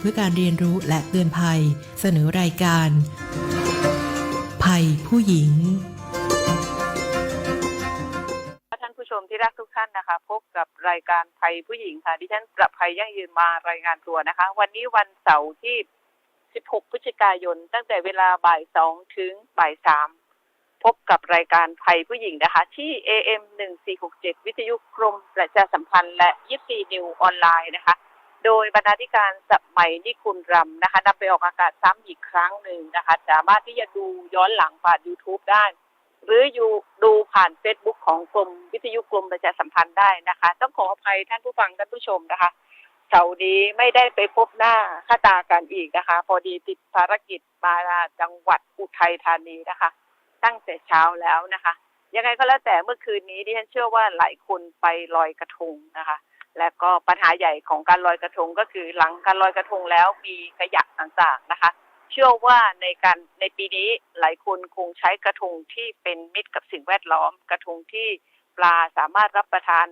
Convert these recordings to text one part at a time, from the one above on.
เพื่อการเรียนรู้และเตือนภัย เสนอรายการ ภัยผู้หญิงท่านผู้ชมที่รักทุกท่านนะคะ พบกับรายการภัยผู้หญิงค่ะดิฉันประภัยยั่งยืนมารายงานตัวนะคะ วันนี้วันเสาร์ที่ 16 พฤศจิกายน ตั้งแต่เวลาบ่าย2ถึงบ่าย3พบกับรายการภัยผู้หญิงนะคะ ที่ AM 1467 วิทยุกรมประชาสัมพันธ์และ24นิวออนไลน์นะคะ โดยบรรณาธิการสมัยนิคุณรำนะคะนำไปออกอากาศซ้ำอีกครั้งหนึ่งนะคะ สามารถที่จะดูย้อนหลังผ่าน YouTube ได้ หรืออยู่ดูผ่าน Facebook ของกรมวิทยุกรมประชาสัมพันธ์ได้นะคะ ต้องขออภัยท่านผู้ฟังท่านผู้ชมนะคะเสาร์นี้ไม่ได้ไปพบหน้าค่าตากันอีกนะคะ พอดีติดภารกิจมาจังหวัดอุทัยธานีนะคะ ตั้งแต่เช้าแล้วนะคะ ยังไงก็แล้วแต่เมื่อคืนนี้ดิฉันเชื่อว่าหลายคนไปลอยกระทงนะคะ และก็ปัญหาใหญ่ของการลอยกระทงก็คือหลังการลอยกระทงแล้วมีขยะต่างๆนะคะ เชื่อว่าในการในปีนี้หลายคนคงใช้กระทงที่เป็นมิตรกับสิ่งแวดล้อม กระทงที่ปลาสามารถรับประทาน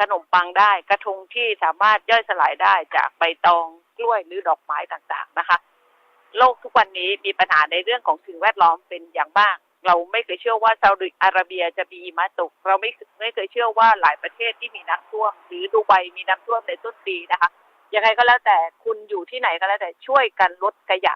ขนมปังได้ กระทงที่สามารถย่อยสลายได้จากใบตองกล้วยหรือดอกไม้ต่างๆนะคะ โลกทุกวันนี้มีปัญหาในเรื่องของสิ่งแวดล้อมเป็นอย่างมาก เราไม่เคยเชื่อว่าซาอุดิอาระเบียจะมีหิมะตก เราไม่ไม่เคยเชื่อว่าหลายประเทศที่มีน้ำท่วม หรือดูไบมีน้ำท่วมในต้นปีนะคะยังไงก็แล้วแต่คุณอยู่ที่ไหนก็แล้วแต่ช่วยกันลดขยะ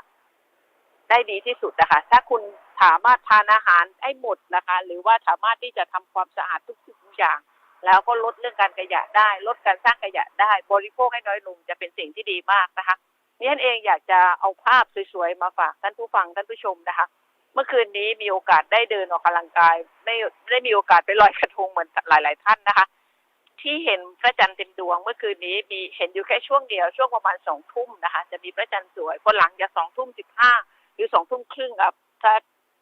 ได้ดีที่สุดนะคะ ถ้าคุณสามารถทานอาหารให้หมดนะคะ หรือว่าสามารถที่จะทำความสะอาดทุกๆอย่าง แล้วก็ลดเรื่องการขยะได้ ลดการสร้างขยะได้ บริโภคให้น้อยลงจะเป็นสิ่งที่ดีมากนะคะนี่ฉันเองอยากจะเอาภาพสวยๆมาฝากท่านผู้ฟังท่านผู้ชมนะคะ เมื่อคืนนี้มีโอกาสได้เดินออกกำลังกายไม่ได้มีโอกาสไปลอยกระทงเหมือนหลาย ๆ ท่านนะคะ ที่เห็นพระจันทร์เต็มดวง เมื่อคืนนี้มีเห็นอยู่แค่ช่วงเดียวช่วงประมาณสองทุ่มนะคะ จะมีพระจันทร์สวยพอหลังจากสองทุ่มสิบห้าหรือสองทุ่มครึ่งครับถ้า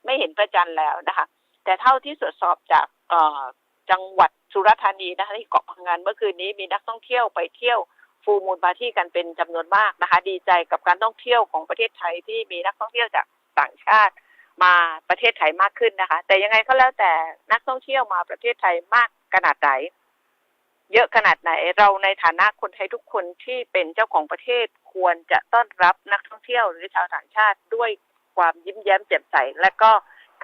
ไม่เห็นพระจันทร์แล้วนะคะ แต่เท่าที่ตรวจสอบจากเออจังหวัดสุราษฎร์ธานีนะคะที่เกาะพังงานเมื่อคืนนี้มีนักท่องเที่ยวไปเที่ยวฟูมูลปาร์ตี้กันเป็นจำนวนมากนะคะ ดีใจกับการท่องเที่ยวของประเทศไทยที่มีนักท่องเที่ยวจากต่างชาติ มาประเทศไทยมากขึ้นนะคะ แต่ยังไงก็แล้วแต่นักท่องเที่ยวมาประเทศไทยมากขนาดไหนเยอะขนาดไหน เราในฐานะคนไทยทุกคนที่เป็นเจ้าของประเทศควรจะต้อนรับนักท่องเที่ยวหรือชาวต่างชาติด้วยความยิ้มแย้มแจ่มใส และก็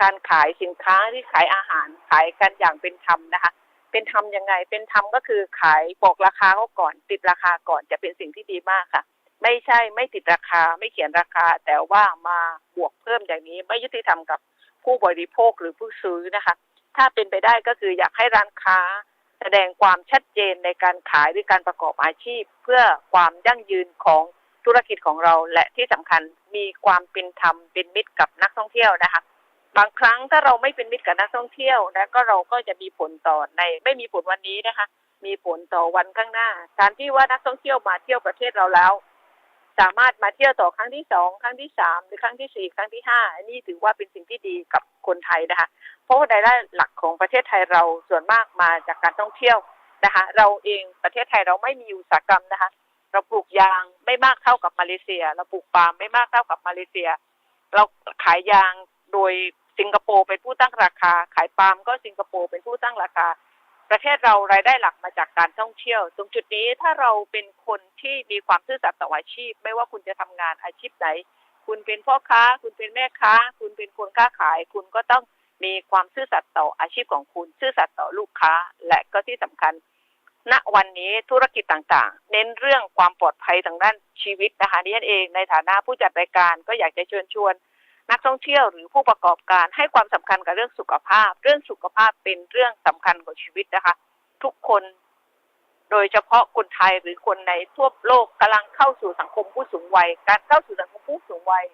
การขายสินค้าที่ขายอาหารขายกันอย่างเป็นธรรมนะคะ เป็นธรรมยังไงเป็นธรรมก็คือขายบอกราคาเขาก่อนติดราคาก่อนจะเป็นสิ่งที่ดีมากค่ะ ไม่ใช่ไม่ติดราคาไม่เขียนราคา แต่ว่ามาบวกเพิ่มอย่างนี้ ไม่ยุติธรรมกับผู้บริโภคหรือผู้ซื้อนะคะ ถ้าเป็นไปได้ก็คืออยากให้ร้านค้า แสดงความชัดเจนในการขายหรือการประกอบอาชีพ เพื่อความยั่งยืนของธุรกิจของเราและที่สำคัญมีความเป็นธรรมเป็นมิตรกับนักท่องเที่ยวนะคะ บางครั้งถ้าเราไม่เป็นมิตรกับนักท่องเที่ยวนะก็เราก็จะมีผลต่อในไม่มีผลวันนี้นะคะ มีผลต่อวันข้างหน้า การที่ว่านักท่องเที่ยวมาเที่ยวประเทศเราแล้ว สามารถมาเที่ยวต่อครั้งที่สองครั้งที่สามหรือครั้งที่สี่ครั้งที่ห้าอันนี้ถือว่าเป็นสิ่งที่ดีกับคนไทยนะคะ เพราะว่ารายได้หลักของประเทศไทยเราส่วนมากมาจากการท่องเที่ยวนะคะ เราเองประเทศไทยเราไม่มีอุตสาหกรรมนะคะ เราปลูกยางไม่มากเท่ากับมาเลเซีย เราปลูกปาล์มไม่มากเท่ากับมาเลเซีย เราขายยางโดยสิงคโปร์เป็นผู้ตั้งราคา ขายปาล์มก็สิงคโปร์เป็นผู้ตั้งราคา ประเทศเรารายได้หลักมาจากการท่องเที่ยว ตรงจุดนี้ถ้าเราเป็นคนที่มีความซื่อสัตย์ต่ออาชีพ ไม่ว่าคุณจะทำงานอาชีพไหน คุณเป็นพ่อค้า คุณเป็นแม่ค้า คุณเป็นคนค้าขาย คุณก็ต้องมีความซื่อสัตย์ต่ออาชีพของคุณ ซื่อสัตย์ต่อลูกค้า และก็ที่สำคัญ ณวันนี้ธุรกิจต่างๆ เน้นเรื่องความปลอดภัยทางด้านชีวิตนะคะดิฉันเองในฐานะผู้จัดรายการก็อยากจะเชิญชวนนั นักท่องเที่ยวหรือผู้ประกอบการให้ความสำคัญกับเรื่องสุขภาพ เรื่องสุขภาพเป็นเรื่องสำคัญของชีวิตนะคะ ทุกคนโดยเฉพาะคนไทยหรือคนในทั่วโลกกำลังเข้าสู่สังคมผู้สูงวัย การเข้าสู่สังคมผู้สูงวัย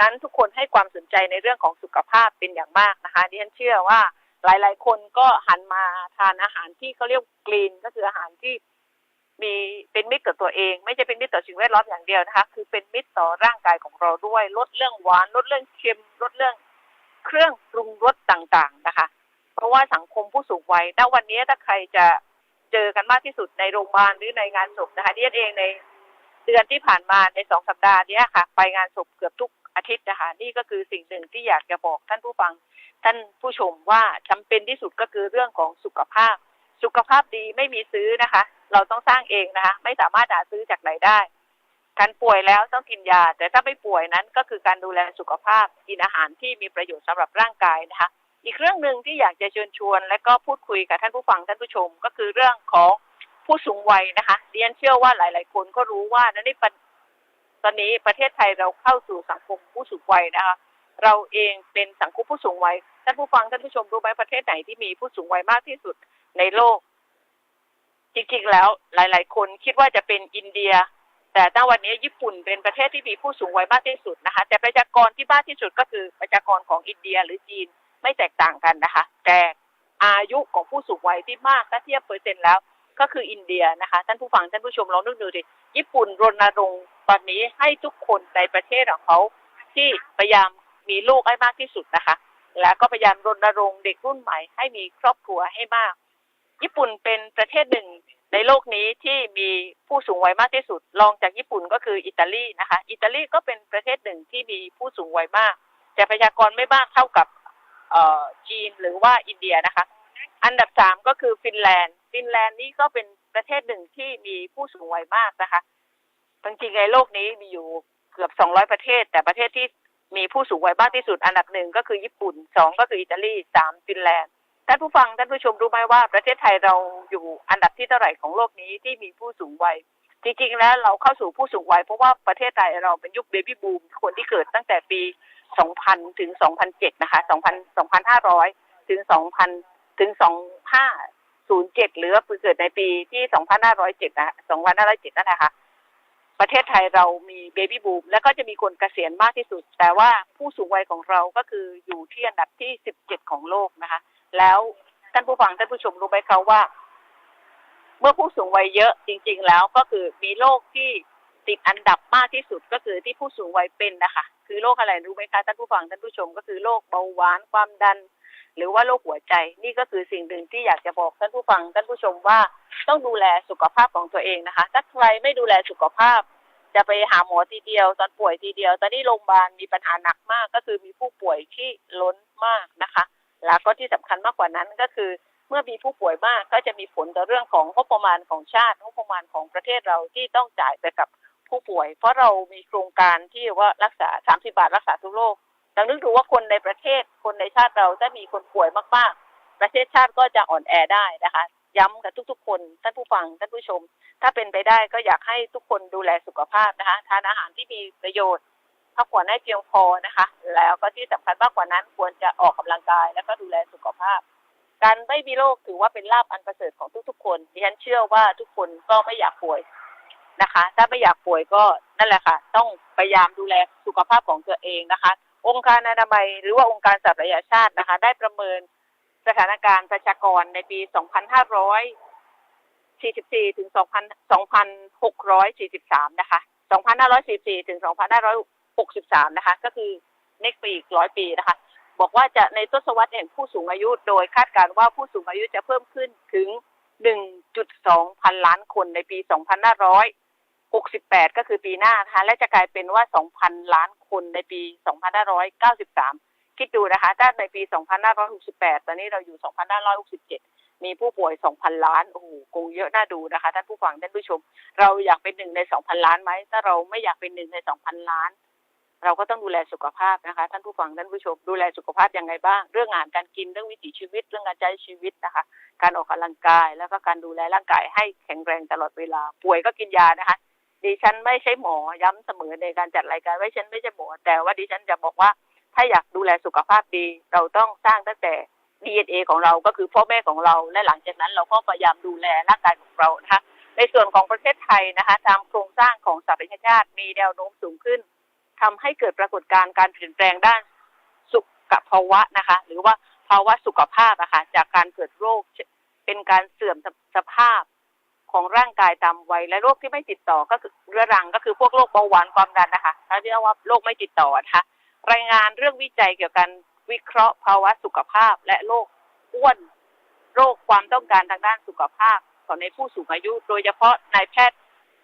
นั้นทุกคนให้ความสนใจในเรื่องของสุขภาพเป็นอย่างมากนะคะดิฉันเชื่อว่าหลาย ๆ คนก็หันมาทานอาหารที่เขาเรียกกรีนก็คืออาหารที่ มีเป็นมิตรกับตัวเอง ไม่ใช่เป็นมิตรต่อสิ่งแวดล้อมอย่างเดียวนะคะ คือเป็นมิตรต่อร่างกายของเราด้วย ลดเรื่องหวานลดเรื่องเค็มลดเรื่องเครื่องปรุงรสต่างๆนะคะ เพราะว่าสังคมผู้สูงวัยณวันนี้ถ้าใครจะเจอกันมากที่สุดในโรงพยาบาลหรือในงานศพนะคะดิฉันเองในเดือนที่ผ่านมาในสองสัปดาห์นี้ค่ะ ไปงานศพเกือบทุกอาทิตย์นะคะนี่ก็คือสิ่งหนึ่งที่อยากจะบอกท่านผู้ฟัง ท่านผู้ชมว่าจำเป็นที่สุดก็คือเรื่องของสุขภาพ สุขภาพดีไม่มีซื้อนะคะ เราต้องสร้างเองนะคะ ไม่สามารถหาซื้อจากไหนได้ การป่วยแล้วต้องกินยา แต่ถ้าไม่ป่วยนั้นก็คือการดูแลสุขภาพกินอาหารที่มีประโยชน์สำหรับร่างกายนะคะ อีกเรื่องหนึ่งที่อยากจะเชิญชวน และก็พูดคุยกับท่านผู้ฟังท่านผู้ชม ก็คือเรื่องของผู้สูงวัยนะคะเรียนเชื่อว่าหลาย ๆ คนก็รู้ว่าในปัจตอนนี้ประเทศไทยเราเข้าสู่สังคมผู้สูงวัยนะคะ เราเองเป็นสังคมผู้สูงวัยท่านผู้ฟังท่านผู้ชมรู้ไหมประเทศไหนที่มีผู้สูงวัยมากที่สุด ในโลก จริงๆ แล้วหลาย ๆ คนคิดว่าจะเป็นอินเดีย แต่ณวันนี้ญี่ปุ่นเป็นประเทศที่มีผู้สูงวัยมากที่สุดนะคะ แต่ประชากรที่มากที่สุดก็คือประชากรของอินเดียหรือจีนไม่แตกต่างกันนะคะ แต่อายุของผู้สูงวัยที่มากถ้าเทียบเปอร์เซ็นต์แล้วก็คืออินเดียนะคะท่านผู้ฟังท่านผู้ชมลองนึกดูดิญี่ปุ่นรณรงค์ตอนนี้ให้ทุกคนในประเทศของเขาที่พยายามมีลูกให้มากที่สุดนะคะ แล้วก็พยายามรณรงค์เด็กรุ่นใหม่ให้มีครอบครัวให้มาก ญี่ปุ่นเป็นประเทศหนึ่งในโลกนี้ที่มีผู้สูงวัยมากที่สุด รองจากญี่ปุ่นก็คืออิตาลีนะคะ อิตาลีก็เป็นประเทศหนึ่งที่มีผู้สูงวัยมาก แต่ประชากรไม่มากเท่ากับเอ่อจีนหรือว่าอินเดียนะคะ อันดับสามก็คือฟินแลนด์ ฟินแลนด์นี่ก็เป็นประเทศหนึ่งที่มีผู้สูงวัยมากนะคะจริงๆในโลกนี้มีอยู่เกือบ200ประเทศ แต่ประเทศที่มีผู้สูงวัยมากที่สุดอันดับหนึ่งก็คือญี่ปุ่นสองก็คืออิตาลีสามฟินแลนด์ ท่านผู้ฟังท่านผู้ชมรู้ไหมว่าประเทศไทยเราอยู่อันดับที่เท่าไหร่ของโลกนี้ที่มีผู้สูงวัย จริงๆแล้วเราเข้าสู่ผู้สูงวัยเพราะว่าประเทศไทยเราเป็นยุคเบบี้บูมคนที่เกิดตั้งแต่ปี 2000 ถึง 2007 นะคะ 2,000 2,500 ถึง 2,000 ถึง 2507 หรือว่าเกิดในปีที่ 2,507 นะ 2,507 นั่นนะคะ ประเทศไทยเรามีเบบี้บูมแล้วก็จะมีคนเกษียณมากที่สุด แต่ว่าผู้สูงวัยของเราก็คืออยู่ที่อันดับที่ 17 ของโลกนะคะ แล้วท่านผู้ฟังท่านผู้ชมรู้ไหมคะว่า เมื่อผู้สูงวัยเยอะจริง ๆ แล้วก็คือมีโรคที่ติดอันดับมากที่สุดก็คือที่ผู้สูงวัยเป็นนะคะ คือโรคอะไรรู้ไหมคะท่านผู้ฟังท่านผู้ชมก็คือโรคเบาหวานความดัน หรือว่าโรคหัวใจ นี่ก็คือสิ่งหนึ่งที่อยากจะบอกท่านผู้ฟังท่านผู้ชมว่าต้องดูแลสุขภาพของตัวเองนะคะ ถ้าใครไม่ดูแลสุขภาพ จะไปหาหมอทีเดียว ตอนป่วยทีเดียว ตอนนี้โรงพยาบาลมีปัญหาหนักมากก็คือมีผู้ป่วยที่ล้นมากนะคะ แล้วก็ที่สำคัญมากกว่านั้นก็คือเมื่อมีผู้ป่วยมากก็จะมีผลต่อเรื่องของงบประมาณของชาติงบประมาณของประเทศเราที่ต้องจ่ายไปกับผู้ป่วย เพราะเรามีโครงการที่ว่ารักษา 30 บาทรักษาทุกโรคลองนึกดูว่าคนในประเทศคนในชาติเราถ้ามีคนป่วยมากๆ ประเทศชาติก็จะอ่อนแอได้นะคะ ย้ำกับทุกๆ คนท่านผู้ฟังท่านผู้ชม ถ้าเป็นไปได้ก็อยากให้ทุกคนดูแลสุขภาพนะคะทานอาหารที่มีประโยชน์ พักผ่อนให้เพียงพอนะคะ แล้วก็ที่สำคัญมากกว่านั้นควรจะออกกำลังกาย แล้วก็ดูแลสุขภาพ การไม่มีโรคถือว่าเป็นลาภอันประเสริฐของทุกๆ คนดิฉันเชื่อว่าทุกคนก็ไม่อยากป่วยนะคะ ถ้าไม่อยากป่วยก็นั่นแหละค่ะ ต้องพยายามดูแลสุขภาพของตัวเองนะคะ องค์การอนามัยหรือว่าองค์การสหประชาชาตินะคะ ได้ประเมินสถานการณ์ประชากรในปี 2544 ถึง 2643 นะคะ 2544 ถึง 256 63 นะคะ ก็คือเน็กปีอีกร้อยปีนะคะ บอกว่าจะในทศวรรษแห่งผู้สูงอายุ โดยคาดการณ์ว่าผู้สูงอายุจะเพิ่มขึ้นถึง 1.2 พันล้านคนในปี 2568 ก็คือปีหน้านะคะ และจะกลายเป็นว่า 2,000 ล้านคนในปี 2593 คิดดูนะคะ ถ้าในปี 2568 ตอนนี้เราอยู่ 2567มีผู้ป่วย 2,000 ล้าน โอ้โห คงเยอะน่าดูนะคะ ท่านผู้ฟัง ท่านผู้ชม เราอยากเป็นหนึ่งใน 2,000 ล้านไหม ถ้าเราไม่อยากเป็นหนึ่งใน 2,000 ล้าน เราก็ต้องดูแลสุขภาพนะคะ ท่านผู้ฟังท่านผู้ชมดูแลสุขภาพยังไงบ้าง เรื่องงานการกินเรื่องวิถีชีวิต เรื่องการใช้ชีวิตนะคะ การออกกำลังกายแล้วก็การดูแลร่างกายให้แข็งแรงตลอดเวลา ป่วยก็กินยานะคะดิฉันไม่ใช่หมอย้ำเสมอในการจัดรายการว่าฉันไม่ใช่หมอ แต่ว่าดิฉันจะบอกว่าถ้าอยากดูแลสุขภาพดี เราต้องสร้างตั้งแต่ DNA ของเราก็คือพ่อแม่ของเรา และหลังจากนั้นเราก็พยายามดูแลร่างกายของเรานะคะในส่วนของประเทศไทยนะคะตามโครงสร้างของสหประชาชาติมีแนวโน้มสูงขึ้น ทำให้เกิดปรากฏการณ์การเปลี่ยนแปลงด้านสุขภาวะนะคะ หรือว่าภาวะสุขภาพนะคะจากการเกิดโรคเป็นการเสื่อมสภาพของร่างกายตามวัยและโรคที่ไม่ติดต่อก็คือเรื้อรังก็คือพวกโรคเบาหวานความดันนะคะเขาเรียกว่าโรคไม่ติดต่อนะคะรายงานเรื่องวิจัยเกี่ยวกับวิเคราะห์ภาวะสุขภาพ และโรคอ้วน โรคความต้องการทางด้านสุขภาพของในผู้สูงอายุ โดยเฉพาะนายแพทย์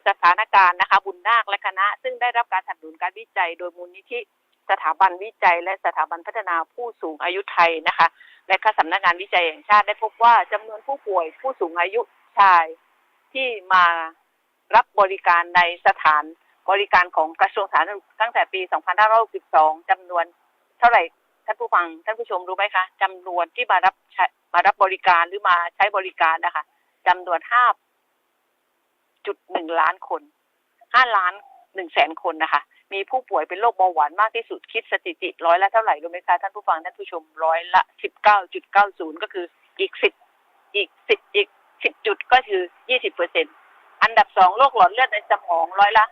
สถานการณ์นะคะ บุญนาคและคณะ ซึ่งได้รับการสนับสนุนการวิจัย โดยมูลนิธิสถาบันวิจัย และสถาบันพัฒนาผู้สูงอายุไทยนะคะ และสำนักงานวิจัยแห่งชาติได้พบว่าจำนวนผู้ป่วยผู้สูงอายุชายที่มารับบริการในสถานบริการของกระทรวงสาธารณสุขตั้งแต่ปี 2562จำนวนเท่าไหร่ท่านผู้ฟังท่านผู้ชมรู้ไหมคะจำนวนที่มารับมารับบริการหรือมาใช้บริการนะคะจำนวน 5.1ล้านคน5ล้าน1แสนคนนะคะ มีผู้ป่วยเป็นโรคเบาหวานมากที่สุดคิดสถิติร้อยละเท่าไหร่รู้ไหมคะท่านผู้ฟังท่านผู้ชมร้อยละ19.90ก็คืออีก10อีก10อีก10จุดก็คือ20เปอร์เซ็นอันดับสองโรคหลอดเลือดในสมองร้อยละ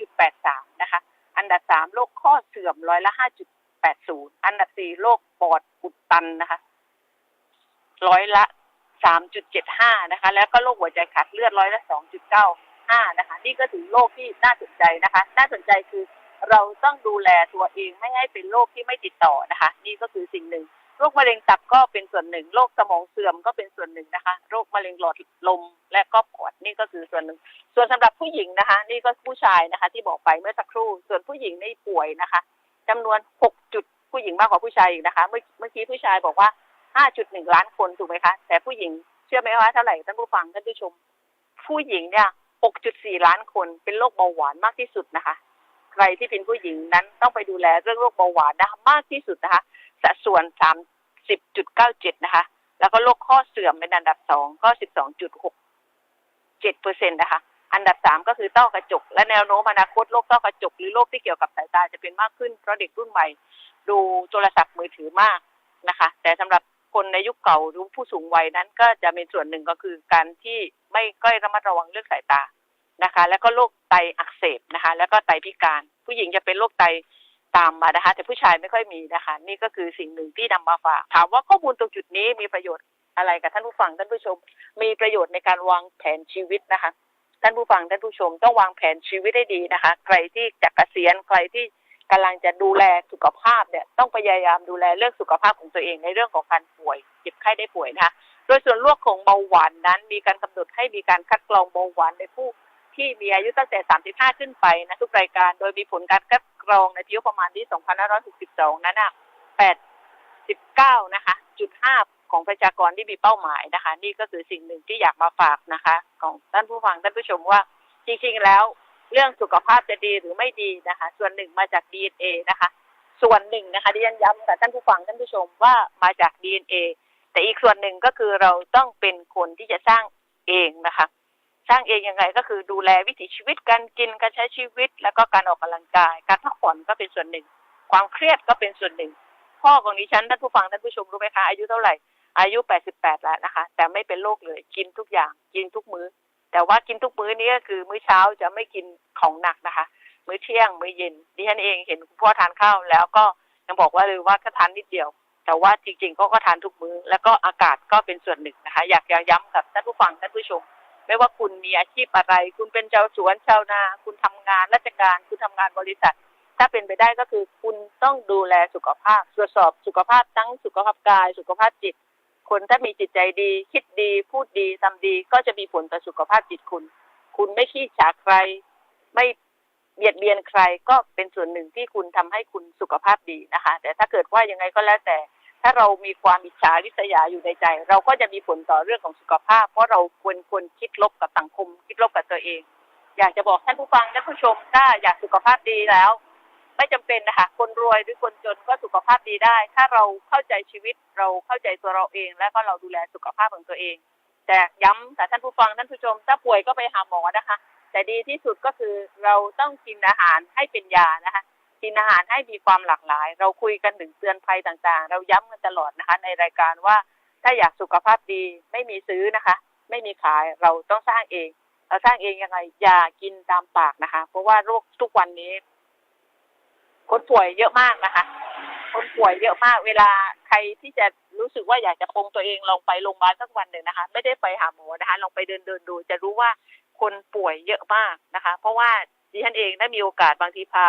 5.83นะคะ อันดับสามโรคข้อเสื่อมร้อยละ5.80อันดับสี่โรคปอดอุดตันนะคะร้อยละ 3.75 นะคะ แล้วก็โรคหัวใจขาดเลือดร้อยละ 2.95 นะคะ นี่ก็ถือโรคที่น่าสนใจนะคะ น่าสนใจคือเราต้องดูแลตัวเองไม่ให้เป็นโรคที่ไม่ติดต่อนะคะ นี่ก็คือสิ่งหนึ่งโรคมะเร็งตับก็เป็นส่วนหนึ่งโรคสมองเสื่อมก็เป็นส่วนหนึ่งนะคะ โรคมะเร็งหลอดลมและก็ปอดนี่ก็คือส่วนหนึ่ง ส่วนสำหรับผู้หญิงนะคะ นี่ก็ผู้ชายนะคะ ที่บอกไปเมื่อสักครู่ ส่วนผู้หญิงนี่ป่วยนะคะจำนวน 6 จุดผู้หญิงมากกว่าผู้ชายอีกนะคะ เมื่อเมื่อกี้ผู้ชายบอกว่า 5.1 ล้านคนถูกไหมคะ แต่ผู้หญิงเชื่อไหมว่าเท่าไหร่ท่านผู้ฟังท่านผู้ชม ผู้หญิงเนี่ย 6.4 ล้านคนเป็นโรคเบาหวานมากที่สุดนะคะ ใครที่เป็นผู้หญิงนั้นต้องไปดูแลเรื่องโรคเบาหวานนะคะมากที่สุดนะคะ สัดส่วน 30.97 นะคะ แล้วก็โรคข้อเสื่อมเป็นอันดับสองก็ 12.67เปอร์เซ็นต์นะคะ อันดับสามก็คือต้อกระจก และแนวโน้มอนาคตโรคต้อกระจกหรือโรคที่เกี่ยวกับสายตาจะเป็นมากขึ้นเพราะเด็กรุ่นใหม่ ดูโทรศัพท์มือถือมากนะคะ แต่สำหรับ คนในยุคเก่าหรือผู้สูงวัยนั้นก็จะมีส่วนหนึ่งก็คือการที่ไม่ก้อยระมัดระวังเรื่องสายตานะคะ แล้วก็โรคไตอักเสบนะคะ แล้วก็ไตพิการ ผู้หญิงจะเป็นโรคไตตามมานะคะ แต่ผู้ชายไม่ค่อยมีนะคะ นี่ก็คือสิ่งหนึ่งที่นำมาฝาก ถามว่าข้อมูลตรงจุดนี้มีประโยชน์อะไรกับท่านผู้ฟังท่านผู้ชม มีประโยชน์ในการวางแผนชีวิตนะคะ ท่านผู้ฟังท่านผู้ชมต้องวางแผนชีวิตให้ดีนะคะ ใครที่จะเกษียณใครที่ กำลังจะดูแลสุขภาพเนี่ยต้องพยายามดูแลเรื่องสุขภาพของตัวเองในเรื่องของการป่วยเจ็บไข้ได้ป่วยนะคะโดยส่วนโรคของเบาหวานนั้น มีการกำหนดให้มีการคัดกรองเบาหวานในผู้ที่มีอายุตั้งแต่ 35 ขึ้นไปนะทุกรายการ โดยมีผลการคัดกรองในปีประมาณที่ 2562 นั้นน่ะ89 นะคะ จุด 5 ของประชากรที่มีเป้าหมายนะคะ นี่ก็คือสิ่งหนึ่งที่อยากมาฝากนะคะ ของท่านผู้ฟังท่านผู้ชมว่าจริงๆแล้ว เรื่องสุขภาพจะดีหรือไม่ดีนะคะ ส่วนหนึ่งมาจาก DNA นะคะ ส่วนหนึ่งนะคะที่ยันย้ำกับท่านผู้ฟังท่านผู้ชมว่ามาจาก DNA แต่อีกส่วนหนึ่งก็คือเราต้องเป็นคนที่จะสร้างเองนะคะ สร้างเองยังไงก็คือดูแลวิถีชีวิตการกินการใช้ชีวิต แล้วก็การออกกำลังกาย การพักผ่อนก็เป็นส่วนหนึ่ง ความเครียดก็เป็นส่วนหนึ่ง พ่อของดิฉันท่านผู้ฟังท่านผู้ชมรู้ไหมคะอายุเท่าไหร่อายุ 88 แล้วนะคะ แต่ไม่เป็นโรคเลย กินทุกอย่าง กินทุกมื้อ แต่ว่ากินทุกมื้อนี้ก็คือ มื้อเช้าจะไม่กินของหนักนะคะ มื้อเที่ยง มื้อเย็นดิฉันเองเห็นคุณพ่อทานข้าวแล้วก็ยังบอกว่าเลยว่าก็ทานนิดเดียว แต่ว่าจริงๆก็ก็ทานทุกมื้อ แล้วก็อากาศก็เป็นส่วนหนึ่งนะคะ อยากจะย้ำกับท่านผู้ฟังท่านผู้ชม ไม่ว่าคุณมีอาชีพอะไร คุณเป็นชาวสวนชาวนา คุณทำงานราชการ คุณทำงานบริษัท ถ้าเป็นไปได้ก็คือคุณต้องดูแลสุขภาพ ตรวจสอบสุขภาพทั้งสุขภาพกาย สุขภาพจิต คนถ้ามีจิตใจดี คิดดีพูดดีทำดีก็จะมีผลต่อสุขภาพจิตคุณ คุณไม่ขี้ฉาใคร ไม่เบียดเบียนใครก็เป็นส่วนหนึ่งที่คุณทำให้คุณสุขภาพดีนะคะ แต่ถ้าเกิดว่ายังไงก็แล้วแต่ ถ้าเรามีความอิจฉาริษยาอยู่ในใจ เราก็จะมีผลต่อเรื่องของสุขภาพ เพราะเราควรควรคิดลบกับสังคม คิดลบกับตัวเอง อยากจะบอกท่านผู้ฟังท่านผู้ชมถ้าอยากสุขภาพดีแล้ว ไม่จำเป็นนะคะ คนรวยหรือคนจนก็สุขภาพดีได้ ถ้าเราเข้าใจชีวิตเราเข้าใจตัวเราเอง และก็เราดูแลสุขภาพของตัวเอง แต่ย้ำแต่ท่านผู้ฟังท่านผู้ชม ถ้าป่วยก็ไปหาหมอนะคะ แต่ดีที่สุดก็คือเราต้องกินอาหารให้เป็นยานะคะ กินอาหารให้มีความหลากหลาย เราคุยกันถึงเตือนภัยต่างๆ เราย้ำกันตลอดนะคะ ในรายการว่าถ้าอยากสุขภาพดีไม่มีซื้อนะคะ ไม่มีขายเราต้องสร้างเอง เราสร้างเองยังไงอย่ากินตามปากนะคะ เพราะว่าโรคทุกวันนี้ คนป่วยเยอะมากนะคะ คนป่วยเยอะมาก เวลาใครที่จะรู้สึกว่าอยากจะปรงตัวเองลองไปโรงพยาบาลสักวันหนึ่งนะคะ ไม่ได้ไปหาหมอนะคะลองไปเดินเดินดู จะรู้ว่าคนป่วยเยอะมากนะคะ เพราะว่าดิฉันเองได้มีโอกาสบางทีพา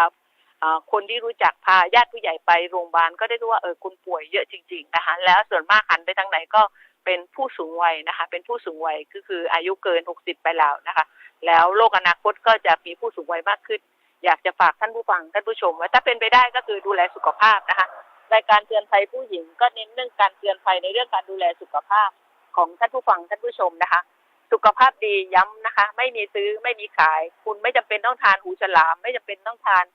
อ่าคนที่รู้จักพาญาติผู้ใหญ่ไปโรงพยาบาลก็ได้รู้ว่าเออคุณป่วยเยอะจริงๆนะคะแล้วส่วนมากหันไปทางไหนก็เป็นผู้สูงวัยนะคะ เป็นผู้สูงวัยก็คืออายุเกิน 60 ไปแล้วนะคะ แล้วโลกอนาคตก็จะมีผู้สูงวัยมากขึ้น อยากจะฝากท่านผู้ฟังท่านผู้ชมว่าถ้าเป็นไปได้ก็คือดูแลสุขภาพนะคะรายการเตือนภัยผู้หญิงก็เน้นเรื่องการเตือนภัยในเรื่องการดูแลสุขภาพของท่านผู้ฟังท่านผู้ชมนะคะ สุขภาพดีย้ำนะคะ ไม่มีซื้อไม่มีขาย คุณไม่จำเป็นต้องทานหูฉลาม ไม่จำเป็นต้องทาน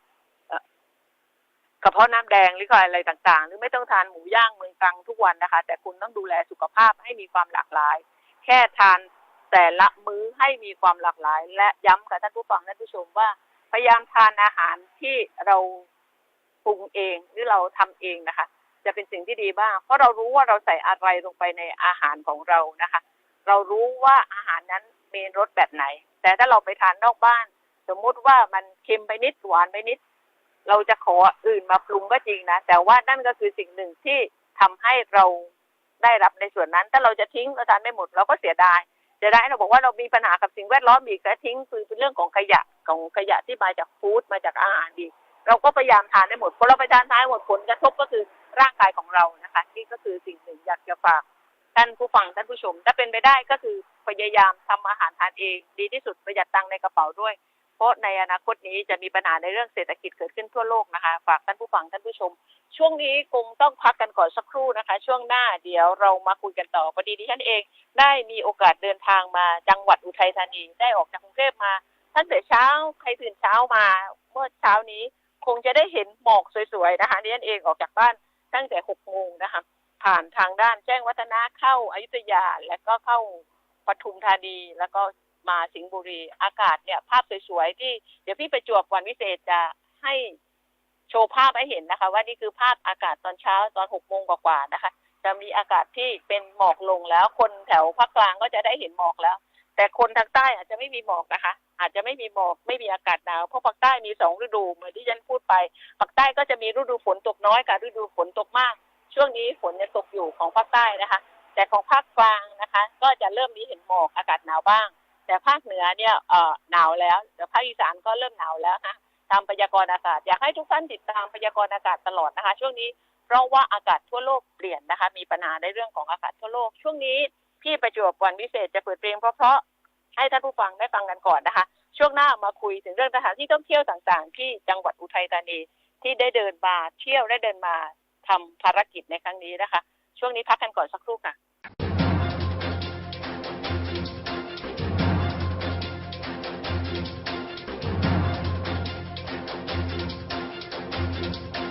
กระเพาะน้ำแดงหรืออะไรต่างๆ หรือไม่ต้องทานหมูย่างเมืองตรังทุกวันนะคะ แต่คุณต้องดูแลสุขภาพให้มีความหลากหลาย แค่ทานแต่ละมื้อให้มีความหลากหลาย และย้ำกับท่านผู้ฟังท่านผู้ชมว่า พยายามทานอาหารที่เราปรุงเองหรือเราทำเองนะคะ จะเป็นสิ่งที่ดีบ้าง เพราะเรารู้ว่าเราใส่อะไรลงไปในอาหารของเรานะคะ เรารู้ว่าอาหารนั้นมีรสแบบไหน แต่ถ้าเราไปทานนอกบ้าน สมมุติว่ามันเค็มไปนิดหวานไปนิด เราจะขออื่นมาปรุงก็จริงนะ แต่ว่านั่นก็คือสิ่งหนึ่งที่ทำให้เราได้รับในส่วนนั้น ถ้าเราจะทิ้งเราทานไม่หมดเราก็เสียดาย จะได้เราบอกว่าเรามีปัญหากับสิ่งแวดล้อมอีกแต่ทิ้งคือเป็นเรื่องของขยะของขยะที่มาจากฟู้ดมาจากอาหารดี เราก็พยายามทานได้หมดพอเราไปทานทานหมดผลกระทบก็คือร่างกายของเรานะคะนี่ก็คือสิ่งหนึ่งอยากจะฝากท่านผู้ฟังท่านผู้ชม ถ้าเป็นไปได้ก็คือพยายามทำอาหารทานเอง ดีที่สุดประหยัดตังค์ในกระเป๋าด้วย ราะในอนาคตนี้จะมีปัญหาในเรื่องเศรษฐกิจเกิดขึ้นทั่วโลกนะคะ ฝากท่านผู้ฟังท่านผู้ชม ช่วงนี้คงต้องพักกันก่อนสักครู่นะคะ ช่วงหน้าเดี๋ยวเรามาคุยกันต่อพอดีดิฉันเอง ได้มีโอกาสเดินทางมาจังหวัดอุทัยธานีได้ออกจากกรุงเทพมาตั้งแต่เช้าใครตื่นเช้ามาเมื่อเช้านี้คงจะได้เห็นหมอกสวยๆนะคะดิฉันเองออกจากบ้านตั้งแต่หกโมงนะคะผ่านทางด้านแจ้งวัฒนะเข้าอายุทยา และก็เข้าปทุมธานีแล้วก็ มาสิงห์บุรีอากาศเนี่ย ภาพสวยๆที่เดี๋ยวพี่ประจวบวันวิเศษจะให้โชว์ภาพให้เห็นนะคะ ว่านี่คือภาพอากาศตอนเช้าตอนหกโมงกว่าๆนะคะ จะมีอากาศที่เป็นหมอกลงแล้ว คนแถวภาคกลางก็จะได้เห็นหมอกแล้ว แต่คนทางใต้อาจจะไม่มีหมอกนะคะ อาจจะไม่มีหมอกไม่มีอากาศหนาวเพราะภาคใต้มีสองฤดูเหมือนที่ฉันพูดไปภาคใต้ก็จะมีฤดูฝนตกน้อยกับฤดูฝนตกมาก ช่วงนี้ฝนจะตกอยู่ของภาคใต้นะคะ แต่ของภาคกลางนะคะ ก็จะเริ่มมีเห็นหมอกอากาศหนาวบ้าง แต่ภาคเหนือเนี่ยเอ่อหนาวแล้ว แต่ภาคอีสานก็เริ่มหนาวแล้วนะตามพยากรณ์อากาศอยากให้ทุกท่านติดตามพยากรณ์อากาศตลอดนะคะ ช่วงนี้เพราะว่าอากาศทั่วโลกเปลี่ยนนะคะ มีปัญหาในเรื่องของอากาศทั่วโลก ช่วงนี้พี่ประจวบวันพิเศษจะเปิดเพลงเพราะๆให้ท่านผู้ฟังได้ฟังกันก่อนนะคะ ช่วงหน้ามาคุยถึงเรื่องสถานที่ท่องเที่ยวต่างๆ ที่จังหวัดอุทัยธานีที่ได้เดินมาเที่ยวได้เดินมาทำภารกิจในครั้งนี้นะคะ ช่วงนี้พักกันก่อนสักครู่ค่ะ